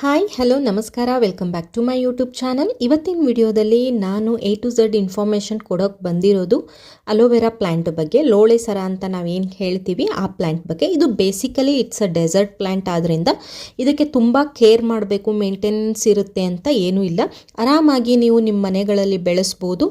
Hi hello ನಮಸ್ಕಾರ welcome back to my YouTube channel ಇವತ್ತಿನ ವಿಡಿಯೋದಲ್ಲಿ ನಾನು ಎ ಟು ಝಡ್ ಇನ್ಫಾರ್ಮೇಷನ್ ಕೊಡೋಕೆ ಬಂದಿರೋದು ಅಲೋವೆರಾ ಪ್ಲ್ಯಾಂಟ್ ಬಗ್ಗೆ, ಲೋಳೆ ಸರ ಅಂತ ನಾವೇನು ಹೇಳ್ತೀವಿ, ಆ ಪ್ಲ್ಯಾಂಟ್ ಬಗ್ಗೆ. ಇದು basically it's a desert plant ಆದ್ದರಿಂದ ಇದಕ್ಕೆ ತುಂಬ ಕೇರ್ ಮಾಡಬೇಕು ಮೇಂಟೆನೆನ್ಸ್ ಇರುತ್ತೆ ಅಂತ ಏನೂ ಇಲ್ಲ. ಆರಾಮಾಗಿ ನೀವು ನಿಮ್ಮ ಮನೆಗಳಲ್ಲಿ ಬೆಳೆಸ್ಬೋದು.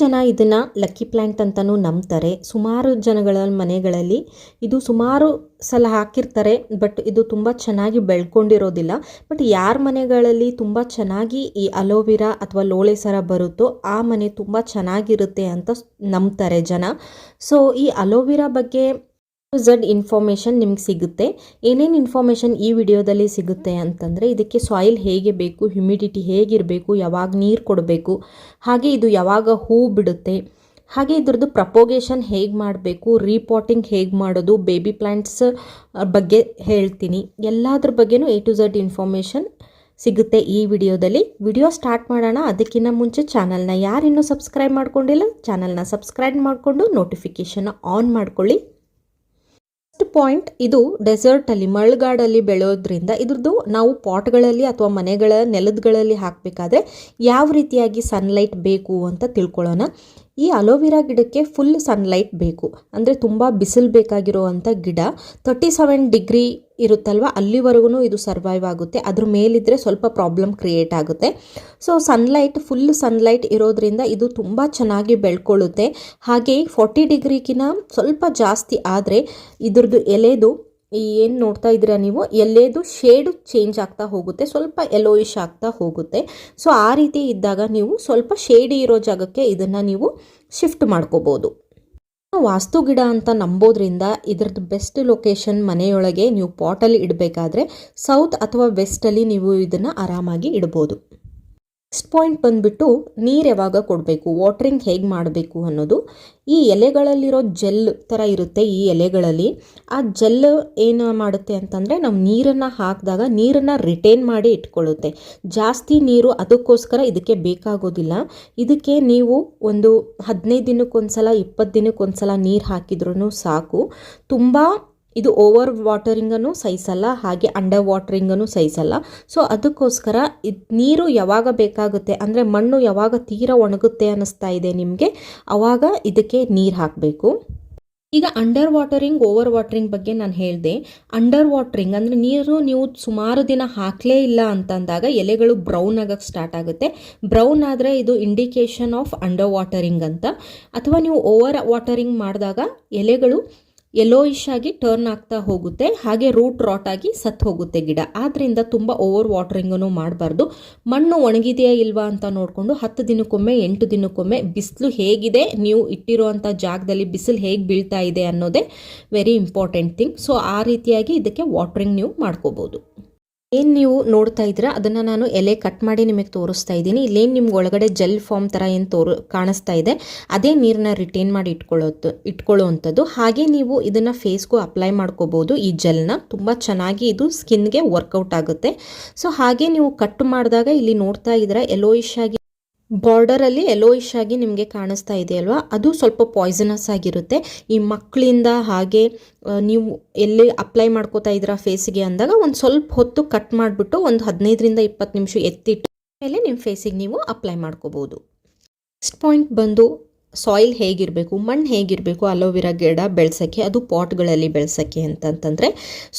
ಜನ ಇದನ್ನು ಲಕ್ಕಿ ಪ್ಲ್ಯಾಂಟ್ ಅಂತಲೂ ನಂಬ್ತಾರೆ. ಸುಮಾರು ಜನಗಳ ಮನೆಗಳಲ್ಲಿ ಇದು ಸುಮಾರು ಸಲ ಹಾಕಿರ್ತಾರೆ ಬಟ್ ಇದು ತುಂಬ ಚೆನ್ನಾಗಿ ಬೆಳ್ಕೊಂಡಿರೋದಿಲ್ಲ. ಬಟ್ ಯಾರ ಮನೆಗಳಲ್ಲಿ ತುಂಬ ಚೆನ್ನಾಗಿ ಈ ಅಲೋವಿರಾ ಅಥವಾ ಲೋಳೆ ಸರ ಬರುತ್ತೋ ಆ ಮನೆ ತುಂಬ ಚೆನ್ನಾಗಿರುತ್ತೆ ಅಂತ ನಂಬ್ತಾರೆ ಜನ. ಸೊ ಈ ಅಲೋವಿರಾ ಬಗ್ಗೆ ಝಡ್ ಇನ್ಫಾರ್ಮೇಷನ್ ನಿಮ್ಗೆ ಸಿಗುತ್ತೆ. ಏನೇನು ಇನ್ಫಾರ್ಮೇಷನ್ ಈ ವಿಡಿಯೋದಲ್ಲಿ ಸಿಗುತ್ತೆ ಅಂತಂದರೆ ಇದಕ್ಕೆ ಸಾಯಿಲ್ ಹೇಗೆ ಬೇಕು ಹ್ಯುಮಿಡಿಟಿ ಹೇಗಿರಬೇಕು, ಯಾವಾಗ ನೀರು ಕೊಡಬೇಕು, ಹಾಗೆ ಇದು ಯಾವಾಗ ಹೂ ಬಿಡುತ್ತೆ, ಹಾಗೆ ಇದ್ರದ್ದು ಪ್ರಪೋಗೇಷನ್ ಹೇಗೆ ಮಾಡಬೇಕು ರೀಪಾಟಿಂಗ್ ಹೇಗೆ ಮಾಡೋದು ಬೇಬಿ ಪ್ಲ್ಯಾಂಟ್ಸ್ ಬಗ್ಗೆ ಹೇಳ್ತೀನಿ. ಎಲ್ಲದ್ರ ಬಗ್ಗೆನೂ ಎ ಟು ಝಡ್ ಇನ್ಫಾರ್ಮೇಷನ್ ಸಿಗುತ್ತೆ ಈ ವಿಡಿಯೋದಲ್ಲಿ. ವಿಡಿಯೋ ಸ್ಟಾರ್ಟ್ ಮಾಡೋಣ ಅದಕ್ಕಿಂತ ಮುಂಚೆ ಚಾನಲ್ನ ಯಾರಿನ್ನೂ ಸಬ್ಸ್ಕ್ರೈಬ್ ಮಾಡ್ಕೊಂಡಿಲ್ಲ ಚಾನಲ್ನ ಸಬ್ಸ್ಕ್ರೈಬ್ ಮಾಡಿಕೊಂಡು ನೋಟಿಫಿಕೇಷನ್ ಆನ್ ಮಾಡ್ಕೊಳ್ಳಿ. ಪಾಯಿಂಟ್ ಇದು ಡೆಸರ್ಟಲ್ಲಿ ಮಳ್ಗಾಡಲ್ಲಿ ಬೆಳೆಯೋದ್ರಿಂದ ಇದ್ರದ್ದು ನಾವು ಪಾಟ್ಗಳಲ್ಲಿ ಅಥವಾ ಮನೆಗಳ ನೆಲದಗಳಲ್ಲಿ ಹಾಕಬೇಕಾದ್ರೆ ಯಾವ ರೀತಿಯಾಗಿ ಸನ್ಲೈಟ್ ಬೇಕು ಅಂತ ತಿಳ್ಕೊಳ್ಳೋಣ. ಈ ಅಲೋವೆರಾ ಗಿಡಕ್ಕೆ ಫುಲ್ ಸನ್ಲೈಟ್ ಬೇಕು. ಅಂದರೆ ತುಂಬ ಬಿಸಿಲು ಬೇಕಾಗಿರುವಂಥ ಗಿಡ. ತರ್ಟಿ ಸೆವೆನ್ ಡಿಗ್ರಿ ಇರುತ್ತಲ್ವ? ಅಲ್ಲಿವರೆಗೂ ಇದು ಸರ್ವೈವ್ ಆಗುತ್ತೆ. ಅದ್ರ ಮೇಲಿದ್ದರೆ ಸ್ವಲ್ಪ ಪ್ರಾಬ್ಲಮ್ ಕ್ರಿಯೇಟ್ ಆಗುತ್ತೆ. ಸೊ ಸನ್ಲೈಟ್ ಫುಲ್ ಸನ್ಲೈಟ್ ಇರೋದ್ರಿಂದ ಇದು ತುಂಬ ಚೆನ್ನಾಗಿ ಬೆಳ್ಕೊಳ್ಳುತ್ತೆ. ಹಾಗೆ ಫಾರ್ಟಿ ಡಿಗ್ರಿಗಿನ ಸ್ವಲ್ಪ ಜಾಸ್ತಿ ಆದರೆ ಇದ್ರದ್ದು ಎಲೆದು ಏನು ನೋಡ್ತಾ ಇದ್ದೀರಾ ನೀವು? ಎಲ್ಲೇದು ಶೇಡು ಚೇಂಜ್ ಆಗ್ತಾ ಹೋಗುತ್ತೆ, ಸ್ವಲ್ಪ ಎಲೋಯಿಶ್ ಆಗ್ತಾ ಹೋಗುತ್ತೆ. ಸೊ ಆ ರೀತಿ ಇದ್ದಾಗ ನೀವು ಸ್ವಲ್ಪ ಶೇಡಿ ಇರೋ ಜಾಗಕ್ಕೆ ಇದನ್ನು ನೀವು ಶಿಫ್ಟ್ ಮಾಡ್ಕೋಬೋದು. ವಾಸ್ತು ಗಿಡ ಅಂತ ನಂಬೋದ್ರಿಂದ ಇದ್ರದ್ದು ಬೆಸ್ಟ್ ಲೊಕೇಶನ್ ಮನೆಯೊಳಗೆ ನೀವು ಪಾಟಲ್ಲಿ ಇಡಬೇಕಾದ್ರೆ ಸೌತ್ ಅಥವಾ ವೆಸ್ಟಲ್ಲಿ ನೀವು ಇದನ್ನು ಆರಾಮಾಗಿ ಇಡ್ಬೋದು. ನೆಕ್ಸ್ಟ್ ಪಾಯಿಂಟ್ ಬಂದುಬಿಟ್ಟು ನೀರು ಯಾವಾಗ ಕೊಡಬೇಕು? ವಾಟ್ರಿಂಗ್ ಹೇಗೆ ಮಾಡಬೇಕು ಅನ್ನೋದು. ಈ ಎಲೆಗಳಲ್ಲಿರೋ ಜೆಲ್ ಥರ ಇರುತ್ತೆ ಈ ಎಲೆಗಳಲ್ಲಿ. ಆ ಜೆಲ್ ಏನು ಮಾಡುತ್ತೆ ಅಂತಂದರೆ ನಾವು ನೀರನ್ನು ಹಾಕಿದಾಗ ನೀರನ್ನು ರಿಟೈನ್ ಮಾಡಿ ಇಟ್ಕೊಳ್ಳುತ್ತೆ. ಜಾಸ್ತಿ ನೀರು ಅದಕ್ಕೋಸ್ಕರ ಇದಕ್ಕೆ ಬೇಕಾಗೋದಿಲ್ಲ. ಇದಕ್ಕೆ ನೀವು ಒಂದು ಹದಿನೈದು ದಿನಕ್ಕೊಂದ್ಸಲ, ಇಪ್ಪತ್ತು ದಿನಕ್ಕೊಂದ್ಸಲ ನೀರು ಹಾಕಿದ್ರೂ ಸಾಕು. ತುಂಬ ಇದು ಓವರ್ ವಾಟರಿಂಗನ್ನು ಸಹಿಸಲ್ಲ, ಹಾಗೆ ಅಂಡರ್ ವಾಟರಿಂಗನ್ನು ಸಹಿಸಲ್ಲ. ಸೊ ಅದಕ್ಕೋಸ್ಕರ ನೀರು ಯಾವಾಗ ಬೇಕಾಗುತ್ತೆ ಅಂದರೆ ಮಣ್ಣು ಯಾವಾಗ ತೀರ ಒಣಗುತ್ತೆ ಅನ್ನಿಸ್ತಾ ಇದೆ ನಿಮಗೆ ಆವಾಗ ಇದಕ್ಕೆ ನೀರು ಹಾಕಬೇಕು. ಈಗ ಅಂಡರ್ ವಾಟರಿಂಗ್ ಓವರ್ ವಾಟರಿಂಗ್ ಬಗ್ಗೆ ನಾನು ಹೇಳಿದೆ. ಅಂಡರ್ ವಾಟರಿಂಗ್ ಅಂದರೆ ನೀರು ನೀವು ಸುಮಾರು ದಿನ ಹಾಕಲೇ ಇಲ್ಲ ಅಂತಂದಾಗ ಎಲೆಗಳು ಬ್ರೌನ್ ಆಗೋಕ್ಕೆ ಸ್ಟಾರ್ಟ್ ಆಗುತ್ತೆ. ಬ್ರೌನ್ ಆದರೆ ಇದು ಇಂಡಿಕೇಶನ್ ಆಫ್ ಅಂಡರ್ ವಾಟರಿಂಗ್ ಅಂತ. ಅಥವಾ ನೀವು ಓವರ್ ವಾಟರಿಂಗ್ ಮಾಡಿದಾಗ ಎಲೆಗಳು ಯೆಲ್ಲೋಯಿಶ್ ಆಗಿ ಟರ್ನ್ ಆಗ್ತಾ ಹೋಗುತ್ತೆ, ಹಾಗೆ ರೂಟ್ ರಾಟ್ ಆಗಿ ಸತ್ತು ಹೋಗುತ್ತೆ ಗಿಡ. ಆದ್ದರಿಂದ ತುಂಬ ಓವರ್ ವಾಟರಿಂಗನ್ನು ಮಾಡಬಾರ್ದು. ಮಣ್ಣು ಒಣಗಿದೆಯಾ ಇಲ್ವಾ ಅಂತ ನೋಡಿಕೊಂಡು ಹತ್ತು ದಿನಕ್ಕೊಮ್ಮೆ, ಎಂಟು ದಿನಕ್ಕೊಮ್ಮೆ ಬಿಸಿಲು ಹೇಗಿದೆ, ನೀವು ಇಟ್ಟಿರುವಂಥ ಜಾಗದಲ್ಲಿ ಬಿಸಿಲು ಹೇಗೆ ಬೀಳ್ತಾ ಇದೆ ಅನ್ನೋದೇ ವೆರಿ ಇಂಪಾರ್ಟೆಂಟ್ ಥಿಂಗ್ ಸೊ ಆ ರೀತಿಯಾಗಿ ಇದಕ್ಕೆ ವಾಟ್ರಿಂಗ್ ನೀವು ಮಾಡ್ಕೋಬೋದು. ಏನು ನೀವು ನೋಡ್ತಾ ಇದ್ದೀರಾ? ಅದನ್ನು ನಾನು ಎಲೆ ಕಟ್ ಮಾಡಿ ನಿಮಗೆ ತೋರಿಸ್ತಾ ಇದ್ದೀನಿ. ಇಲ್ಲೇನು ನಿಮ್ಗೆ ಒಳಗಡೆ ಜೆಲ್ ಫಾರ್ಮ್ ಥರ ಏನು ತೋರು, ಕಾಣಿಸ್ತಾ ಇದೆ. ಅದೇ ನೀರನ್ನ ರಿಟೈನ್ ಮಾಡಿ ಇಟ್ಕೊಳ್ಳೋದು, ಇಟ್ಕೊಳ್ಳೋವಂಥದ್ದು. ಹಾಗೆ ನೀವು ಇದನ್ನು ಫೇಸ್ಗೂ ಅಪ್ಲೈ ಮಾಡ್ಕೋಬೋದು ಈ ಜೆಲ್ನ ತುಂಬ ಚೆನ್ನಾಗಿ ಇದು ಸ್ಕಿನ್ಗೆ ವರ್ಕೌಟ್ ಆಗುತ್ತೆ. ಸೊ ಹಾಗೆ ನೀವು ಕಟ್ ಮಾಡಿದಾಗ ಇಲ್ಲಿ ನೋಡ್ತಾ ಇದ್ದೀರಾ ಎಲೋಯಿಶ್ ಆಗಿ ಬಾರ್ಡರಲ್ಲಿ ಎಲೋಯಿಶ್ ಆಗಿ ನಿಮಗೆ ಕಾಣಿಸ್ತಾ ಇದೆಯಲ್ವಾ? ಅದು ಸ್ವಲ್ಪ ಪಾಯ್ಸನಸ್ ಆಗಿರುತ್ತೆ. ಈ ಮಕ್ಕಳಿಂದ ಹಾಗೆ ನೀವು ಎಲ್ಲಿ ಅಪ್ಲೈ ಮಾಡ್ಕೋತಾ ಇದ್ದೀರಾ ಫೇಸಿಗೆ ಅಂದಾಗ ಒಂದು ಸ್ವಲ್ಪ ಹೊತ್ತು ಕಟ್ ಮಾಡಿಬಿಟ್ಟು ಒಂದು ಹದಿನೈದರಿಂದ ಇಪ್ಪತ್ತು ನಿಮಿಷ ಎತ್ತಿಟ್ಟು ಮೇಲೆ ನಿಮ್ಮ ಫೇಸಿಗೆ ನೀವು ಅಪ್ಲೈ ಮಾಡ್ಕೋಬೋದು. ನೆಕ್ಸ್ಟ್ ಪಾಯಿಂಟ್ ಬಂದು ಸಾಯಿಲ್ ಹೇಗಿರಬೇಕು, ಮಣ್ಣು ಹೇಗಿರಬೇಕು ಅಲೋವೆರಾ ಗಿಡ ಬೆಳೆಸೋಕ್ಕೆ, ಅದು ಪಾಟ್ಗಳಲ್ಲಿ ಬೆಳೆಸೋಕ್ಕೆ ಅಂತಂತಂದರೆ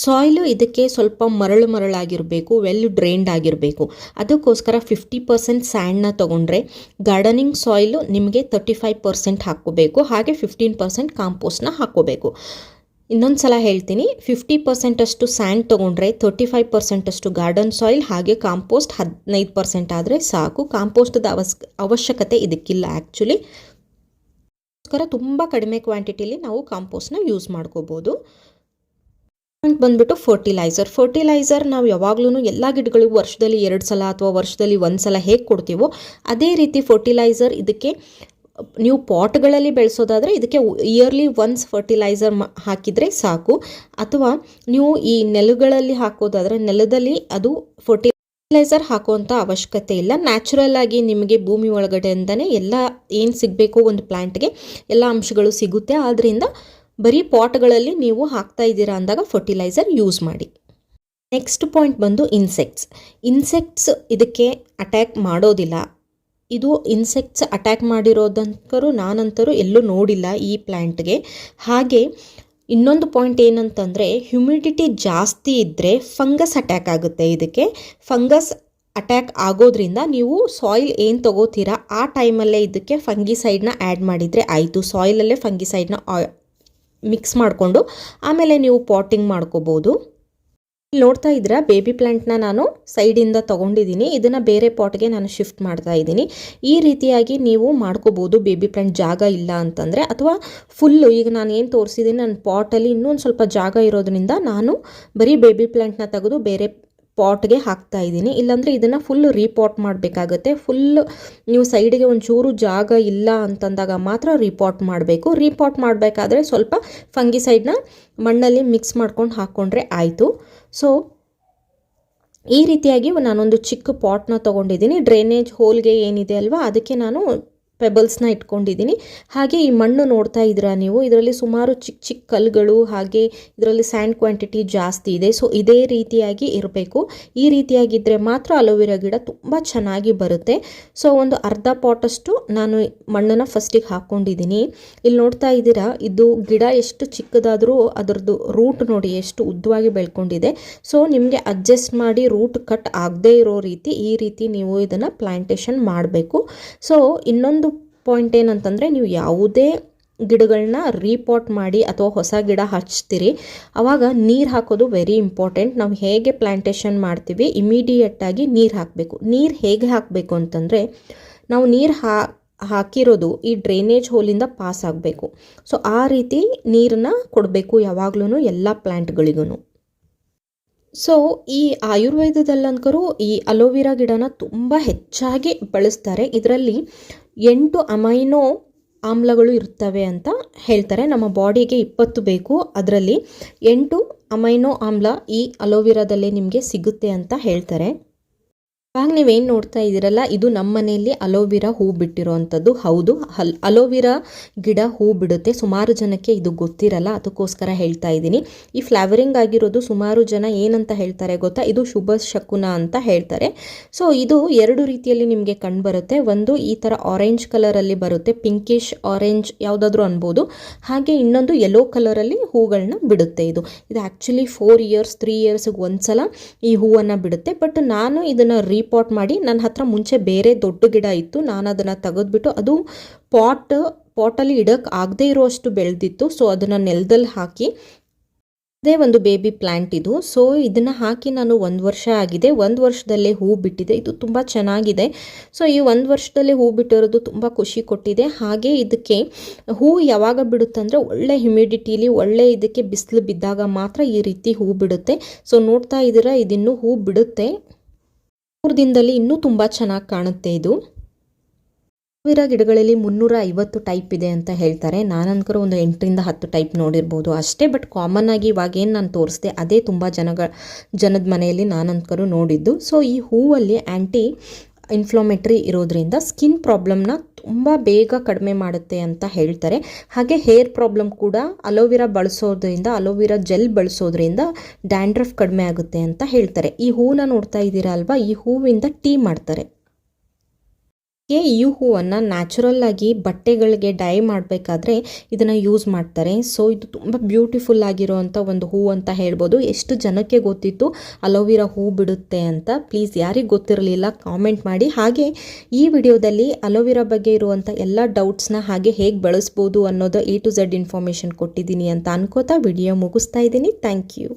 ಸಾಯಿಲು ಇದಕ್ಕೆ ಸ್ವಲ್ಪ ಮರಳು ಮರಳಾಗಿರಬೇಕು ವೆಲ್ ಡ್ರೈನ್ಡ್ ಆಗಿರಬೇಕು. ಅದಕ್ಕೋಸ್ಕರ ಫಿಫ್ಟಿ ಪರ್ಸೆಂಟ್ ಸ್ಯಾಂಡ್ನ ತೊಗೊಂಡ್ರೆ ಗಾರ್ಡನಿಂಗ್ ಸಾಯಿಲು ನಿಮಗೆ ತರ್ಟಿ ಫೈವ್ ಪರ್ಸೆಂಟ್ ಹಾಕೋಬೇಕು ಹಾಗೆ ಫಿಫ್ಟೀನ್ ಪರ್ಸೆಂಟ್ ಕಾಂಪೋಸ್ಟ್ನ ಹಾಕ್ಕೋಬೇಕು. ಇನ್ನೊಂದು ಸಲ ಹೇಳ್ತೀನಿ ಫಿಫ್ಟಿ ಪರ್ಸೆಂಟಷ್ಟು ಸ್ಯಾಂಡ್ ತೊಗೊಂಡ್ರೆ ತರ್ಟಿ ಫೈವ್ ಪರ್ಸೆಂಟಷ್ಟು ಗಾರ್ಡನ್ ಸಾಯಿಲ್ ಹಾಗೆ ಕಾಂಪೋಸ್ಟ್ ಹದಿನೈದು ಪರ್ಸೆಂಟ್ ಆದರೆ ಸಾಕು. ಕಾಂಪೋಸ್ಟದ ಅವಶ್ ಅವಶ್ಯಕತೆ ಇದಕ್ಕಿಲ್ಲ ಆ್ಯಕ್ಚುಲಿ ಅದಕ್ಕೋಸ್ಕರ ತುಂಬ ಕಡಿಮೆ ಕ್ವಾಂಟಿಟಿಲಿ ನಾವು ಕಾಂಪೋಸ್ಟ್ನ ಯೂಸ್ ಮಾಡ್ಕೋಬೋದು. ಬಂದ್ಬಿಟ್ಟು ಫರ್ಟಿಲೈಸರ್ ಫರ್ಟಿಲೈಸರ್ ನಾವು ಯಾವಾಗ್ಲೂ ಎಲ್ಲ ಗಿಡಗಳಿಗೂ ವರ್ಷದಲ್ಲಿ ಎರಡು ಸಲ ಅಥವಾ ವರ್ಷದಲ್ಲಿ ಒಂದು ಸಲ ಹೇಗೆ ಕೊಡ್ತೀವೋ ಅದೇ ರೀತಿ ಫರ್ಟಿಲೈಸರ್ ಇದಕ್ಕೆ ನೀವು ಪಾಟ್ಗಳಲ್ಲಿ ಬೆಳೆಸೋದಾದರೆ ಇದಕ್ಕೆ ಇಯರ್ಲಿ ಒನ್ಸ್ ಫರ್ಟಿಲೈಸರ್ ಹಾಕಿದರೆ ಸಾಕು. ಅಥವಾ ನೀವು ಈ ನೆಲಗಳಲ್ಲಿ ಹಾಕೋದಾದರೆ ನೆಲದಲ್ಲಿ ಅದು ಫರ್ಟಿ ಫರ್ಟಿಲೈಸರ್ ಹಾಕುವಂಥ ಅವಶ್ಯಕತೆ ಇಲ್ಲ. ನ್ಯಾಚುರಲ್ ಆಗಿ ನಿಮಗೆ ಭೂಮಿ ಒಳಗಡೆಯಿಂದನೇ ಎಲ್ಲ ಏನು ಸಿಗಬೇಕು ಒಂದು ಪ್ಲ್ಯಾಂಟ್ಗೆ ಎಲ್ಲ ಅಂಶಗಳು ಸಿಗುತ್ತೆ. ಆದ್ದರಿಂದ ಬರೀ ಪಾಟ್ಗಳಲ್ಲಿ ನೀವು ಹಾಕ್ತಾ ಇದ್ದೀರಾ ಅಂದಾಗ ಫರ್ಟಿಲೈಸರ್ ಯೂಸ್ ಮಾಡಿ. ನೆಕ್ಸ್ಟ್ ಪಾಯಿಂಟ್ ಬಂದು ಇನ್ಸೆಕ್ಟ್ಸ್ ಇನ್ಸೆಕ್ಟ್ಸ್ ಇದಕ್ಕೆ ಅಟ್ಯಾಕ್ ಮಾಡೋದಿಲ್ಲ. ಇದು ಇನ್ಸೆಕ್ಟ್ಸ್ ಅಟ್ಯಾಕ್ ಮಾಡಿರೋದಂಕರು ನಾನಂತರೂ ಎಲ್ಲೂ ನೋಡಿಲ್ಲ ಈ ಪ್ಲ್ಯಾಂಟ್ಗೆ ಹಾಗೆ ಇನ್ನೊಂದು ಪಾಯಿಂಟ್ ಏನಂತಂದರೆ ಹ್ಯುಮಿಡಿಟಿ ಜಾಸ್ತಿ ಇದ್ದರೆ ಫಂಗಸ್ ಅಟ್ಯಾಕ್ ಆಗುತ್ತೆ. ಇದಕ್ಕೆ ಫಂಗಸ್ ಅಟ್ಯಾಕ್ ಆಗೋದ್ರಿಂದ ನೀವು ಸಾಯಿಲ್ ಏನು ತಗೋತೀರಾ, ಆ ಟೈಮಲ್ಲೇ ಇದಕ್ಕೆ ಫಂಗಿಸೈಡ್ನ ಆ್ಯಡ್ ಮಾಡಿದರೆ ಆಯಿತು. ಸಾಯಿಲಲ್ಲೇ ಫಂಗಿಸೈಡ್ನ ಮಿಕ್ಸ್ ಮಾಡಿಕೊಂಡು ಆಮೇಲೆ ನೀವು ಪಾಟಿಂಗ್ ಮಾಡ್ಕೋಬೋದು. ನೋಡ್ತಾ ಇದ್ರೆ ಬೇಬಿ ಪ್ಲ್ಯಾಂಟ್ನ ನಾನು ಸೈಡಿಂದ ತೊಗೊಂಡಿದ್ದೀನಿ. ಇದನ್ನು ಬೇರೆ ಪಾಟ್ಗೆ ನಾನು ಶಿಫ್ಟ್ ಮಾಡ್ತಾ ಇದ್ದೀನಿ. ಈ ರೀತಿಯಾಗಿ ನೀವು ಮಾಡ್ಕೋಬೋದು ಬೇಬಿ ಪ್ಲ್ಯಾಂಟ್ ಜಾಗ ಇಲ್ಲ ಅಂತಂದರೆ. ಅಥವಾ ಫುಲ್ಲು ಈಗ ನಾನು ಏನು ತೋರಿಸಿದ್ದೀನಿ, ನನ್ನ ಪಾಟಲ್ಲಿ ಇನ್ನೊಂದು ಸ್ವಲ್ಪ ಜಾಗ ಇರೋದ್ರಿಂದ ನಾನು ಬರೀ ಬೇಬಿ ಪ್ಲ್ಯಾಂಟ್ನ ತೆಗೆದು ಬೇರೆ ಪಾಟ್ಗೆ ಹಾಕ್ತಾ ಇದ್ದೀನಿ. ಇಲ್ಲಾಂದರೆ ಇದನ್ನು ಫುಲ್ ರೀಪಾಟ್ ಮಾಡಬೇಕಾಗತ್ತೆ. ಫುಲ್ ನೀವು ಸೈಡಿಗೆ ಒಂಚೂರು ಜಾಗ ಇಲ್ಲ ಅಂತಂದಾಗ ಮಾತ್ರ ರೀಪಾಟ್ ಮಾಡಬೇಕು. ರೀಪಾಟ್ ಮಾಡಬೇಕಾದ್ರೆ ಸ್ವಲ್ಪ ಫಂಗಿಸೈಡ್ನ ಮಣ್ಣಲ್ಲಿ ಮಿಕ್ಸ್ ಮಾಡ್ಕೊಂಡು ಹಾಕ್ಕೊಂಡ್ರೆ ಆಯಿತು. ಸೊ ಈ ರೀತಿಯಾಗಿ ನಾನೊಂದು ಚಿಕ್ಕ ಪಾಟ್ನ ತೊಗೊಂಡಿದ್ದೀನಿ. ಡ್ರೈನೇಜ್ ಹೋಲ್ಗೆ ಏನಿದೆ ಅಲ್ವಾ, ಅದಕ್ಕೆ ನಾನು ಪೆಬಲ್ಸ್ನ ಇಟ್ಕೊಂಡಿದ್ದೀನಿ. ಹಾಗೆ ಈ ಮಣ್ಣು ನೋಡ್ತಾ ಇದ್ದೀರಾ ನೀವು? ಇದರಲ್ಲಿ ಸುಮಾರು ಚಿಕ್ಕ ಚಿಕ್ಕ ಕಲ್ಲುಗಳು, ಹಾಗೆ ಇದರಲ್ಲಿ ಸ್ಯಾಂಡ್ ಕ್ವಾಂಟಿಟಿ ಜಾಸ್ತಿ ಇದೆ. ಸೊ, ಇದೇ ರೀತಿಯಾಗಿ ಇರಬೇಕು. ಈ ರೀತಿಯಾಗಿದ್ದರೆ ಮಾತ್ರ ಅಲೋವೆರಾ ಗಿಡ ತುಂಬ ಚೆನ್ನಾಗಿ ಬರುತ್ತೆ. ಸೊ, ಒಂದು ಅರ್ಧ ಪಾಟಷ್ಟು ನಾನು ಮಣ್ಣನ್ನು ಫಸ್ಟಿಗೆ ಹಾಕ್ಕೊಂಡಿದ್ದೀನಿ ಇಲ್ಲಿ ನೋಡ್ತಾ ಇದ್ದೀರಾ, ಇದು ಗಿಡ ಎಷ್ಟು ಚಿಕ್ಕದಾದರೂ ಅದರದ್ದು ರೂಟ್ ನೋಡಿ ಎಷ್ಟು ಉದ್ದವಾಗಿ ಬೆಳ್ಕೊಂಡಿದೆ. ಸೊ, ನಿಮಗೆ ಅಡ್ಜಸ್ಟ್ ಮಾಡಿ ರೂಟ್ ಕಟ್ ಆಗದೇ ಇರೋ ರೀತಿ ಈ ರೀತಿ ನೀವು ಇದನ್ನು ಪ್ಲಾಂಟೇಶನ್ ಮಾಡಬೇಕು. ಸೊ, ಇನ್ನೊಂದು ಪಾಯಿಂಟ್ ಏನಂತಂದರೆ ನೀವು ಯಾವುದೇ ಗಿಡಗಳನ್ನ ರೀಪಾಟ್ ಮಾಡಿ ಅಥವಾ ಹೊಸ ಗಿಡ ಹಚ್ತೀರಿ ಆವಾಗ ನೀರು ಹಾಕೋದು ವೆರಿ ಇಂಪಾರ್ಟೆಂಟ್ ನಾವು ಹೇಗೆ ಪ್ಲ್ಯಾಂಟೇಷನ್ ಮಾಡ್ತೀವಿ ಇಮಿಡಿಯೇಟಾಗಿ ನೀರು ಹಾಕಬೇಕು. ನೀರು ಹೇಗೆ ಹಾಕಬೇಕು ಅಂತಂದರೆ, ನಾವು ನೀರು ಹಾಕಿರೋದು ಈ ಡ್ರೈನೇಜ್ ಹೋಲಿಂದ ಪಾಸ್ ಆಗಬೇಕು. ಸೊ ಆ ರೀತಿ ನೀರನ್ನ ಕೊಡಬೇಕು ಯಾವಾಗ್ಲೂ ಎಲ್ಲ ಪ್ಲ್ಯಾಂಟ್ಗಳಿಗೂ ಸೊ ಈ ಆಯುರ್ವೇದದಲ್ಲಂಕರು ಈ ಅಲೋವೆರಾ ಗಿಡನ ತುಂಬ ಹೆಚ್ಚಾಗಿ ಬಳಸ್ತಾರೆ. ಇದರಲ್ಲಿ ಎಂಟು ಅಮೈನೋ ಆಮ್ಲಗಳು ಇರ್ತವೆ ಅಂತ ಹೇಳ್ತಾರೆ. ನಮ್ಮ ಬಾಡಿಗೆ ಇಪ್ಪತ್ತು ಬೇಕು. ಅದರಲ್ಲಿ ಎಂಟು ಅಮೈನೋ ಆಮ್ಲ ಈ ಅಲೋವಿರಾದಲ್ಲೇ ನಿಮಗೆ ಸಿಗುತ್ತೆ ಅಂತ ಹೇಳ್ತಾರೆ. ಇವಾಗ ನೀವೇನು ನೋಡ್ತಾ ಇದ್ದೀರಲ್ಲ, ಇದು ನಮ್ಮ ಮನೆಯಲ್ಲಿ ಅಲೋವಿರಾ ಹೂ ಬಿಟ್ಟಿರೋವಂಥದ್ದು ಹೌದು, ಹಲ್, ಅಲೋವಿರಾ ಗಿಡ ಹೂ ಬಿಡುತ್ತೆ. ಸುಮಾರು ಜನಕ್ಕೆ ಇದು ಗೊತ್ತಿರಲ್ಲ, ಅದಕ್ಕೋಸ್ಕರ ಹೇಳ್ತಾ ಇದ್ದೀನಿ. ಈ ಫ್ಲವರಿಂಗ್ ಆಗಿರೋದು ಸುಮಾರು ಜನ ಏನಂತ ಹೇಳ್ತಾರೆ ಗೊತ್ತಾ? ಇದು ಶುಭ ಶಕುನ ಅಂತ ಹೇಳ್ತಾರೆ. ಸೊ, ಇದು ಎರಡು ರೀತಿಯಲ್ಲಿ ನಿಮಗೆ ಕಂಡುಬರುತ್ತೆ ಒಂದು ಈ ಥರ ಆರೆಂಜ್ ಕಲರಲ್ಲಿ ಬರುತ್ತೆ ಪಿಂಕಿಶ್ ಆರೆಂಜ್ ಯಾವುದಾದ್ರೂ ಅನ್ಬೋದು. ಹಾಗೆ ಇನ್ನೊಂದು ಯೆಲ್ಲೋ ಕಲರಲ್ಲಿ ಹೂಗಳನ್ನ ಬಿಡುತ್ತೆ ಇದು. ಇದು ಆ್ಯಕ್ಚುಲಿ ಫೋರ್ ಇಯರ್ಸ್ ತ್ರೀ ಇಯರ್ಸ್ಗೆ ಒಂದ್ಸಲ ಈ ಹೂವನ್ನು ಬಿಡುತ್ತೆ. ಬಟ್ ನಾನು ಇದನ್ನು ರೀಪಾಟ್ ಮಾಡಿ ನನ್ನ ಹತ್ರ ಮುಂಚೆ ಬೇರೆ ದೊಡ್ಡ ಗಿಡ ಇತ್ತು. ನಾನು ಅದನ್ನು ತೆಗೆದ್ಬಿಟ್ಟು ಅದು ಪಾಟ್ ಪಾಟಲ್ಲಿ ಇಡೋಕ್ಕೆ ಆಗದೇ ಇರೋಷ್ಟು ಬೆಳೆದಿತ್ತು. ಸೊ ಅದನ್ನು ನೆಲದಲ್ಲಿ ಹಾಕಿ. ಅದೇ ಒಂದು ಬೇಬಿ ಪ್ಲ್ಯಾಂಟ್ ಇದು. ಸೊ ಇದನ್ನು ಹಾಕಿ ನಾನು ಒಂದು ವರ್ಷ ಆಗಿದೆ. ಒಂದು ವರ್ಷದಲ್ಲೇ ಹೂ ಬಿಟ್ಟಿದೆ. ಇದು ತುಂಬ ಚೆನ್ನಾಗಿದೆ. ಸೊ ಈ ಒಂದು ವರ್ಷದಲ್ಲೇ ಹೂ ಬಿಟ್ಟಿರೋದು ತುಂಬ ಖುಷಿ ಕೊಟ್ಟಿದೆ. ಹಾಗೆ ಇದಕ್ಕೆ ಹೂ ಯಾವಾಗ ಬಿಡುತ್ತಂದರೆ ಒಳ್ಳೆ ಹ್ಯುಮಿಡಿಟಿಲಿ ಒಳ್ಳೆ ಇದಕ್ಕೆ ಬಿಸಿಲು ಬಿದ್ದಾಗ ಮಾತ್ರ ಈ ರೀತಿ ಹೂ ಬಿಡುತ್ತೆ. ಸೊ ನೋಡ್ತಾ ಇದ್ದೀರಾ ಇದಿನ್ನೂ ಹೂ ಬಿಡುತ್ತೆ. ಮೂರು ದಿನದಲ್ಲಿ ಇನ್ನೂ ತುಂಬ ಚೆನ್ನಾಗಿ ಕಾಣುತ್ತೆ ಇದು. ಸಾವಿರ ಗಿಡಗಳಲ್ಲಿ ಮುನ್ನೂರ ಐವತ್ತು ಟೈಪ್ ಇದೆ ಅಂತ ಹೇಳ್ತಾರೆ. ನಾನನ್ಕರ ಒಂದು ಎಂಟರಿಂದ ಹತ್ತು ಟೈಪ್ ನೋಡಿರ್ಬೋದು. ಅಷ್ಟೇ ಬಟ್ ಕಾಮನ್ ಆಗಿ ಇವಾಗೇನು ನಾನು ತೋರಿಸ್ದೆ, ಅದೇ ತುಂಬ ಜನಗಳ ಜನದ ಮನೆಯಲ್ಲಿ ನಾನನ್ಕರು ನೋಡಿದ್ದು. ಸೊ ಈ ಹೂವಲ್ಲಿ ಆ್ಯಂಟಿ ಇನ್ಫ್ಲೋಮೆಟ್ರಿ ಇರೋದ್ರಿಂದ ಸ್ಕಿನ್ ಪ್ರಾಬ್ಲಮ್ನ ತುಂಬ ಬೇಗ ಕಡಿಮೆ ಮಾಡುತ್ತೆ ಅಂತ ಹೇಳ್ತಾರೆ. ಹಾಗೆ ಹೇರ್ ಪ್ರಾಬ್ಲಮ್ ಕೂಡ ಅಲೋವಿರಾ ಬಳಸೋದ್ರಿಂದ, ಅಲೋವಿರಾ ಜೆಲ್ ಬಳಸೋದ್ರಿಂದ ಡ್ಯಾಂಡ್ರಫ್ ಕಡಿಮೆ ಆಗುತ್ತೆ ಅಂತ ಹೇಳ್ತಾರೆ. ಈ ಹೂವನ್ನ ನೋಡ್ತಾ ಇದ್ದೀರಾ ಅಲ್ವಾ? ಈ ಹೂವಿಂದ ಟೀ ಮಾಡ್ತಾರೆ. ಈ ಹೂವನ್ನು ನ್ಯಾಚುರಲ್ ಆಗಿ ಬಟ್ಟೆಗಳಿಗೆ ಡೈ ಮಾಡಬೇಕಾದ್ರೆ ಇದನ್ನು ಯೂಸ್ ಮಾಡ್ತಾರೆ. ಸೊ ಇದು ತುಂಬ ಬ್ಯೂಟಿಫುಲ್ ಆಗಿರುವಂಥ ಒಂದು ಹೂ ಅಂತ ಹೇಳ್ಬೋದು. ಎಷ್ಟು ಜನಕ್ಕೆ ಗೊತ್ತಿತ್ತು ಅಲೋವಿರಾ ಹೂ ಬಿಡುತ್ತೆ ಅಂತ? ಪ್ಲೀಸ್ ಯಾರಿಗೆ ಗೊತ್ತಿರಲಿಲ್ಲ ಕಾಮೆಂಟ್ ಮಾಡಿ. ಹಾಗೆ ಈ ವಿಡಿಯೋದಲ್ಲಿ ಅಲೋವಿರಾ ಬಗ್ಗೆ ಇರುವಂಥ ಎಲ್ಲ ಡೌಟ್ಸ್ನ ಹಾಗೆ ಹೇಗೆ ಬಳಸ್ಬೋದು ಅನ್ನೋದು ಎ ಟು ಝಡ್ ಇನ್ಫಾರ್ಮೇಷನ್ ಕೊಟ್ಟಿದ್ದೀನಿ ಅಂತ ಅನ್ಕೋತಾ ವಿಡಿಯೋ ಮುಗಿಸ್ತಾ ಇದ್ದೀನಿ. Thank you